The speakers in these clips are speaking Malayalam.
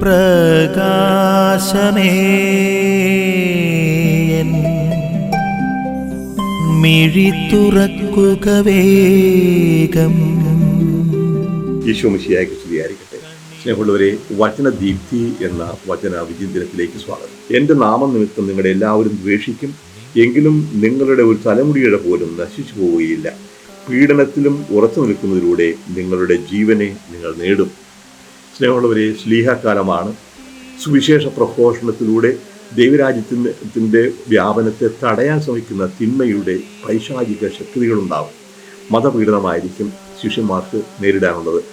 പ്രകാശമേ. മിഴി വേഗം. സ്തുതിയായിരിക്കട്ടെ സ്നേഹമുള്ളവരെ വചനദീപ്തി എന്ന വചന വിചിന്തനത്തിലേക്ക് സ്വാഗതം. എന്റെ നാമനിമിത്തം നിങ്ങളുടെ എല്ലാവരും ദ്വേഷിക്കും. എങ്കിലും നിങ്ങളുടെ ഒരു തലമുടിയുടെ പോലും നശിച്ചു പോവുകയില്ല. പീഡനത്തിലും ഉറച്ചു നിൽക്കുന്നതിലൂടെ നിങ്ങളുടെ ജീവനെ നിങ്ങൾ നേടും. സ്നേഹമുള്ളവരെ സ്ലീഹക്കാലമാണ് സുവിശേഷ പ്രഘോഷണത്തിലൂടെ ദൈവരാജ്യത്തിന്റെ വ്യാപനത്തെ തടയാൻ ശ്രമിക്കുന്ന തിന്മയുടെ പൈശാചിക ശക്തികളുണ്ടാവും. മതപീഡനമായിരിക്കും ശിഷ്യന്മാർക്ക് നേരിടാനുള്ളത്.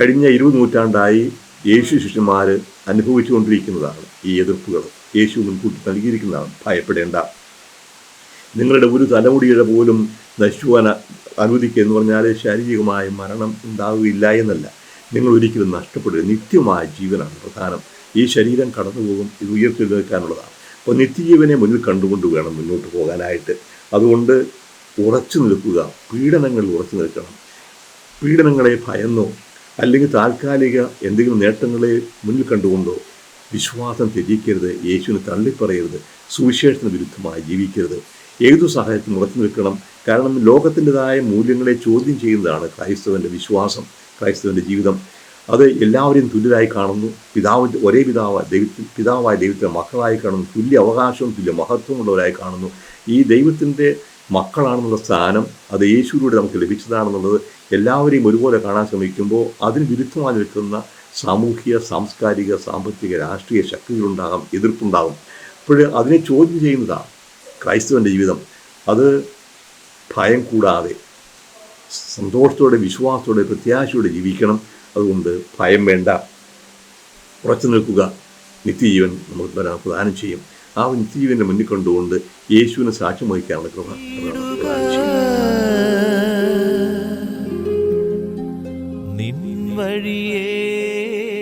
കഴിഞ്ഞ ഇരുപത് നൂറ്റാണ്ടായി യേശു ശിഷ്യന്മാർ അനുഭവിച്ചുകൊണ്ടിരിക്കുന്നതാണ് ഈ എതിർപ്പുകൾ. യേശു മുൻകൂട്ടി നൽകിയിരിക്കുന്നതാണ്. ഭയപ്പെടേണ്ട. നിങ്ങളുടെ ഒരു തലമുടിയുടെ പോലും നശിക്കുവാൻ അനുവദിക്കുക എന്ന് പറഞ്ഞാൽ ശാരീരികമായ മരണം ഉണ്ടാവുകയില്ല എന്നല്ല. നിങ്ങൾ ഒരിക്കലും നഷ്ടപ്പെടരുത് നിത്യമായ ജീവനാണ് പ്രധാനം. ഈ ശരീരം കടന്നുപോകും ഇത് ഉയർത്തെഴുന്നേൽക്കാനുള്ളതാണ്. അപ്പോൾ നിത്യജീവനെ മുന്നിൽ കണ്ടുകൊണ്ട് വേണം മുന്നോട്ട് പോകാനായിട്ട്. അതുകൊണ്ട് ഉറച്ചു നിൽക്കുക പീഡനങ്ങളിൽ ഉറച്ചു നിൽക്കണം. പീഡനങ്ങളെ ഭയന്നോ അല്ലെങ്കിൽ താൽക്കാലിക എന്തെങ്കിലും നേട്ടങ്ങളെ മുന്നിൽ കണ്ടുകൊണ്ടോ വിശ്വാസം ത്യജിക്കരുത് യേശുവിനെ തള്ളിപ്പറയരുത് സുവിശേഷത്തിന് വിരുദ്ധമായി ജീവിക്കരുത്. ഏതു സാഹചര്യത്തിൽ ഉറച്ചു നിൽക്കണം. കാരണം ലോകത്തിന്റെതായ മൂല്യങ്ങളെ ചോദ്യം ചെയ്യുന്നതാണ് ക്രൈസ്തവന്റെ വിശ്വാസം. ക്രൈസ്തവന്റെ ജീവിതം. അത് എല്ലാവരെയും തുല്യരായി കാണുന്നു. പിതാവിന്റെ ഒരേ പിതാവ് ദൈവത്തിൽ പിതാവായ ദൈവത്തിന്റെ മക്കളായി കാണുന്നു. തുല്യ അവകാശവും തുല്യ മഹത്വമുള്ളവരായി കാണുന്നു. ഈ ദൈവത്തിന്റെ മക്കളാണെന്നുള്ള സ്ഥാനം അത് യേശുവിലൂടെ നമുക്ക് ലഭിച്ചതാണെന്നുള്ളത് എല്ലാവരെയും ഒരുപോലെ കാണാൻ ശ്രമിക്കുമ്പോൾ അതിന് വിരുദ്ധമായി നിൽക്കുന്ന സാമൂഹിക സാംസ്കാരിക സാമ്പത്തിക രാഷ്ട്രീയ ശക്തികളുണ്ടാകാം എതിർപ്പുണ്ടാകും. അപ്പോൾ അതിനെ ചോദ്യം ചെയ്യുന്നതാണ് ക്രൈസ്തവന്റെ ജീവിതം. അത് ഭയം കൂടാതെ സന്തോഷത്തോടെ വിശ്വാസത്തോടെ പ്രത്യാശയോടെ ജീവിക്കണം. അതുകൊണ്ട് ഭയം വേണ്ട. ഉറച്ചു നിൽക്കുക. നിത്യജീവൻ തരാൻ പ്രദാനം ചെയ്യും. ആ നിത്യജീവനെ മുന്നിൽ കണ്ടുകൊണ്ട് യേശുവിനെ സാക്ഷ്യം വഹിക്കാനുള്ള കൃപ വഴിയേ